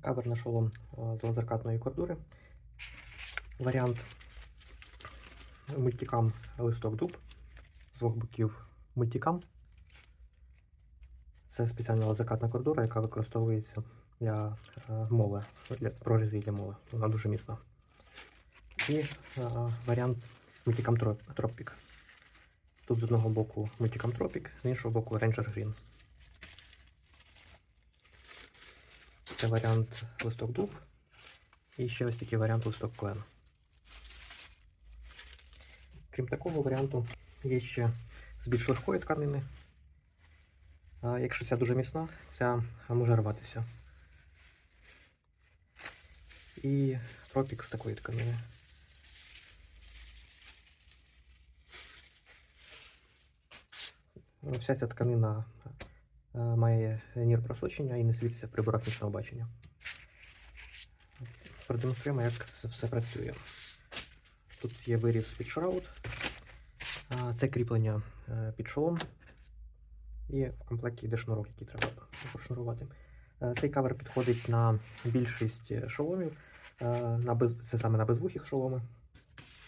Кавер на шолом е, з лазеркатної кордури. Варіант мультикам листок дуб. З двох боків мультикам. Це спеціальна лазеркатна кордура, яка використовується для е, моли, для прорізів для моли. Вона дуже міцна. І е, варіант мультикам Троп- Tropic. Тут з одного боку мультикам Tropic, з іншого боку Ranger Green. Це варіант листок дуб. І ще ось такий варіант листок клен. Крім такого варіанту, є ще з більш легкої тканини. А якщо ця дуже міцна, ця може рватися. І тропік з такої тканини. Вся ця тканина має нір просочення і не світиться при бурах нічного бачення. Продемонструємо, як це все працює. Тут є виріз під шраут, це кріплення е, під шолом. І в комплекті йде шнурок, який треба пошнурувати. Е, Цей кавер підходить на більшість шоломів, е, на без... це саме на безвухих шоломи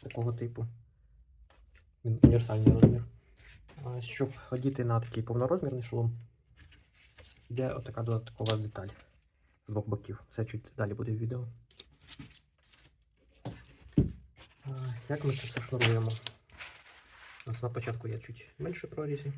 такого типу. Універсальний розмір. Щоб одіти на такий повнорозмірний шолом, йде отака додаткова деталь з двох боків. Це чуть далі буде в відео. Як ми це все шнуруємо? Ось на початку є чуть менше прорізі.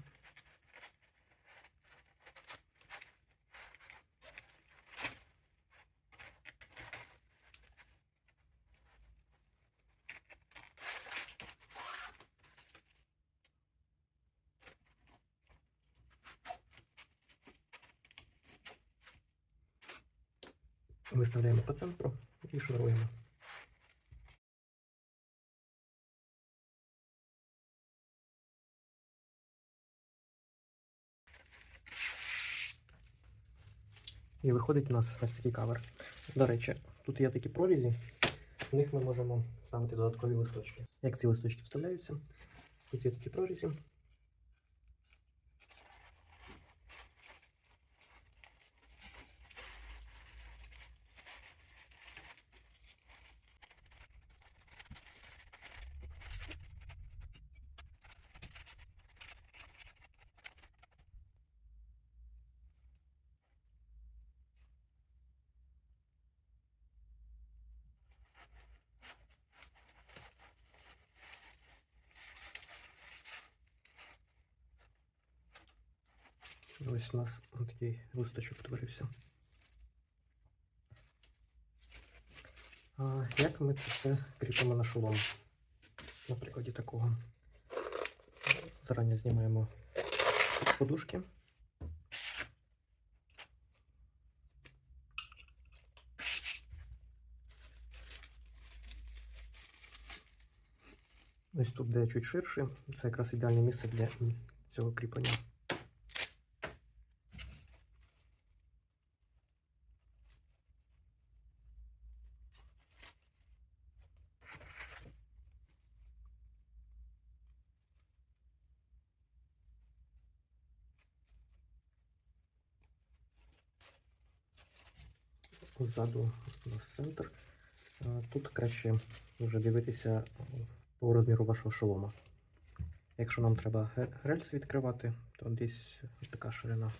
Виставляємо по центру і шнуруємо. І виходить у нас ось такий кавер. До речі, тут є такі прорізі, в них ми можемо ставити додаткові листочки. Як ці листочки вставляються? Тут є такі прорізі. Ось у нас такий листочок утворився. А як ми це все кріпимо на шолом? На прикладі такого. Зарані знімаємо подушки. Ось тут, де чуть ширше, це якраз ідеальне місце для цього кріплення. Ззаду на центр. Тут краще вже дивитися по розміру вашого шолома. Якщо нам треба рельс відкривати, то десь така ширина.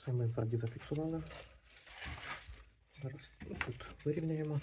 Все ми ззаді зафіксували. Зараз тут вирівняємо.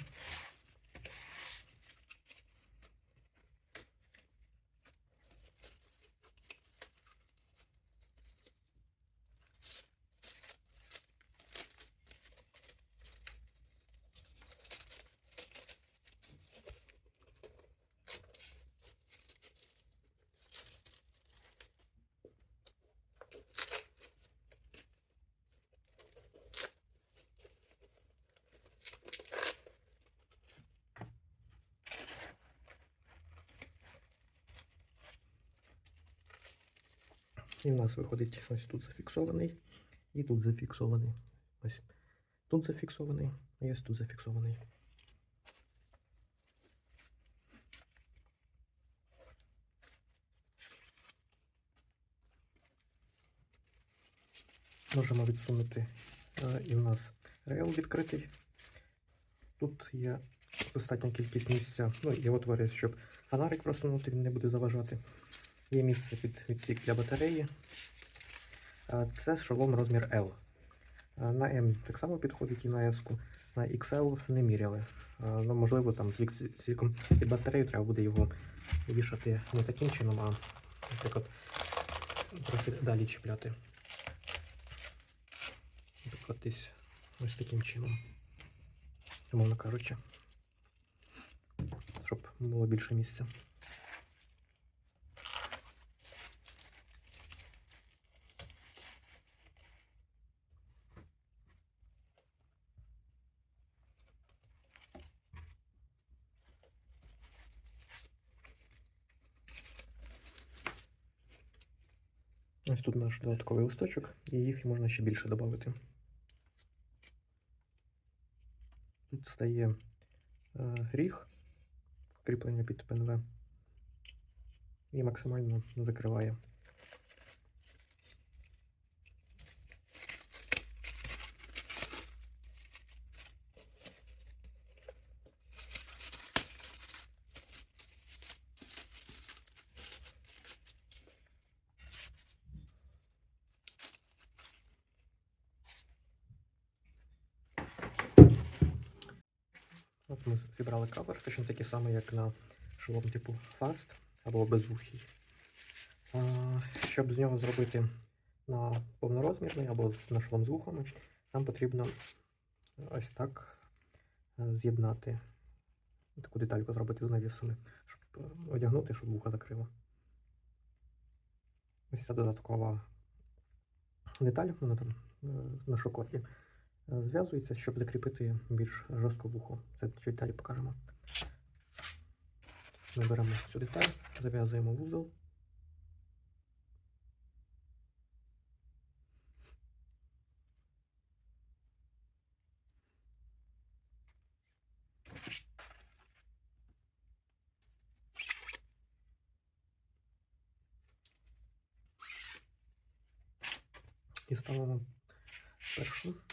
І в нас виходить ось тут зафіксований, і тут зафіксований. Ось тут зафіксований, і ось тут зафіксований. Можемо відсунути. І в нас рейл відкритий. Тут є достатня кількість місця. Ну і отвори, щоб фонарик просунути, він не буде заважати. Є місце під відсік для батареї. Це шолом розмір L. На M так само підходить і на S. -ку. На XL не міряли. Ну, можливо, там з віком під батарею треба буде його вішати не таким чином, а наприклад, трохи далі чіпляти. Наприклад, десь ось таким чином. Умовно кажучи. Щоб було більше місця. Тут наш додатковий листочок, і їх можна ще більше додати. Тут стає гріх, кріплення під ПНВ і максимально закриває. Ми зібрали кавер, точно такий самий, як на шолом типу Fast або безвухий. А, щоб з нього зробити на повнорозмірний або на шолом з вухами, нам потрібно ось так е, з'єднати таку детальку зробити з навісами, щоб е, одягнути, щоб вуха закрило. Ось ця додаткова деталь, вона там е, на шокоті. Зв'язується, щоб закріпити більш жорстко вухо. Це чуть далі покажемо. Ми цю деталь, зав'язуємо вузол. І ставимо першу.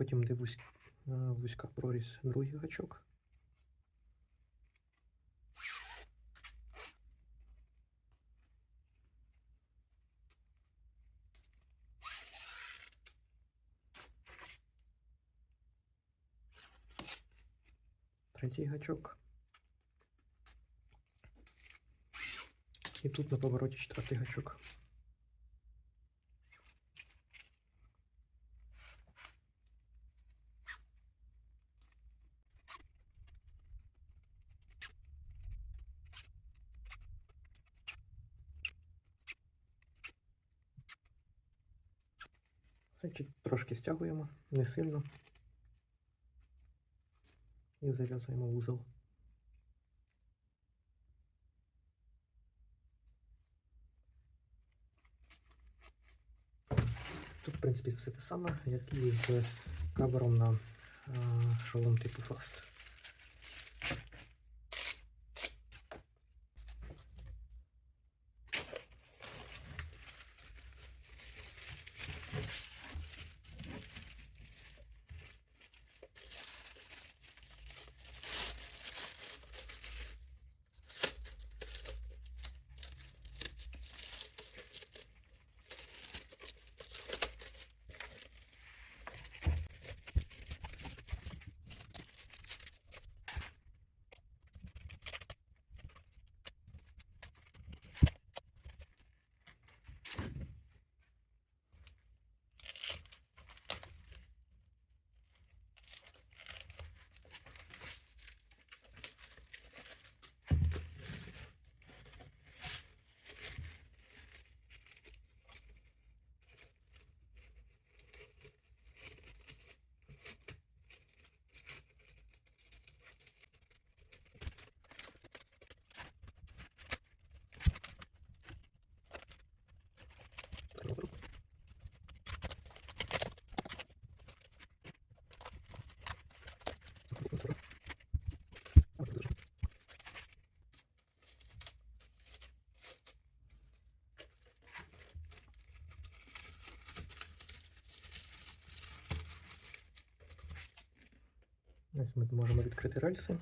Потім де вузька, вузька прорізь другий гачок. Третій гачок. І тут на повороті четвертий гачок. Значить, трошки стягуємо, не сильно. І зав'язуємо вузол. Тут, в принципі, все те саме, як і з кавером на шолом типу Ось ми можемо відкрити рельси.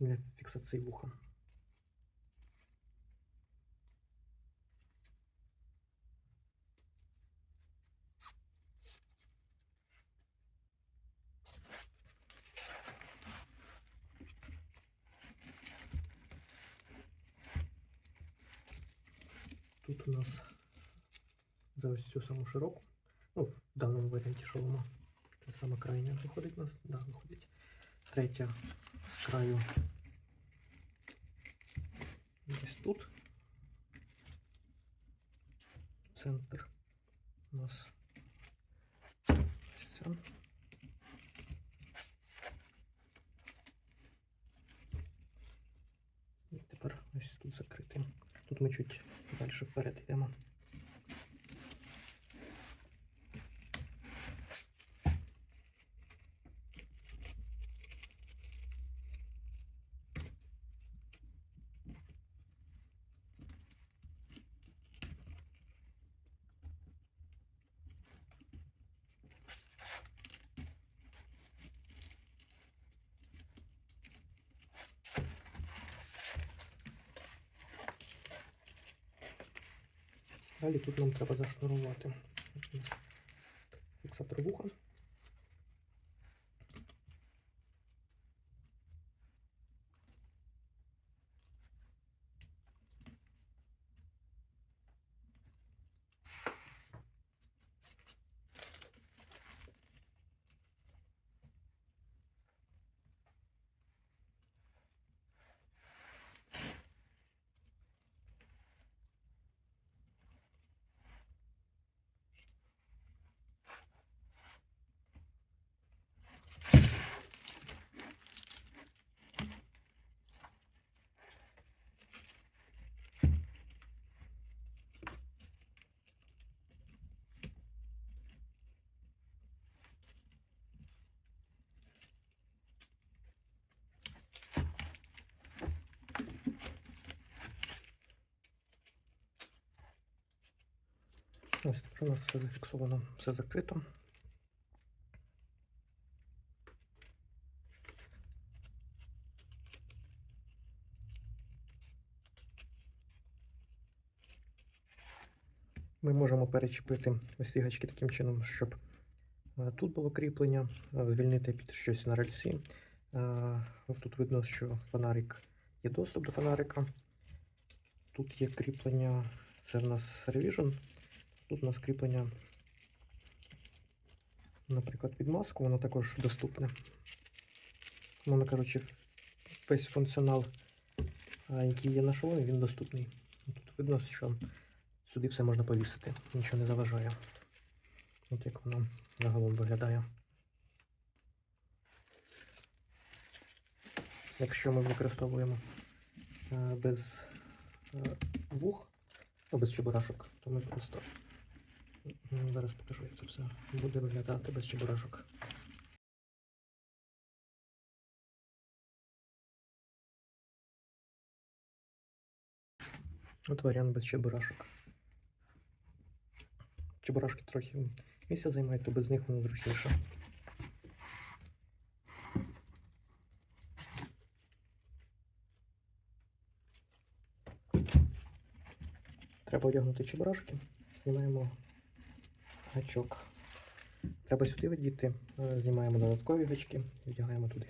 для фіксації вуха. Тут у нас за ось цю саму широку, ну, в даному варіанті шолома, та сама крайня виходить у нас, да, виходить. Третя з краю десь тут. Центр у нас ось. І тепер ось тут закрити. Тут ми чуть далі вперед йдемо. Далі тут нам треба зашнурувати фіксатор вуха. Ось тепер у нас все зафіксовано, все закрито. Ми можемо перечепити ось ці гачки таким чином, щоб е, тут було кріплення, е, звільнити під щось на рельсі. Е, Ось тут видно, що фонарик є доступ до фонарика. Тут є кріплення, це в нас Revision. Тут у нас кріплення, наприклад, під маску, воно також доступне. Воно, коротше, весь функціонал, який є на шоломі, він доступний. Тут видно, що сюди все можна повісити, нічого не заважає. От як воно загалом виглядає. Якщо ми використовуємо е, без е, вух, ну, без чебурашок, то ми просто Зараз покажу, як це все буде виглядати без чебурашок. От варіант без чебурашок. Чебурашки трохи місця займають, то без них воно зручніше. Треба одягнути чебурашки. Знімаємо гачок. Треба сюди видіти, е, знімаємо додаткові гачки вдягаємо туди.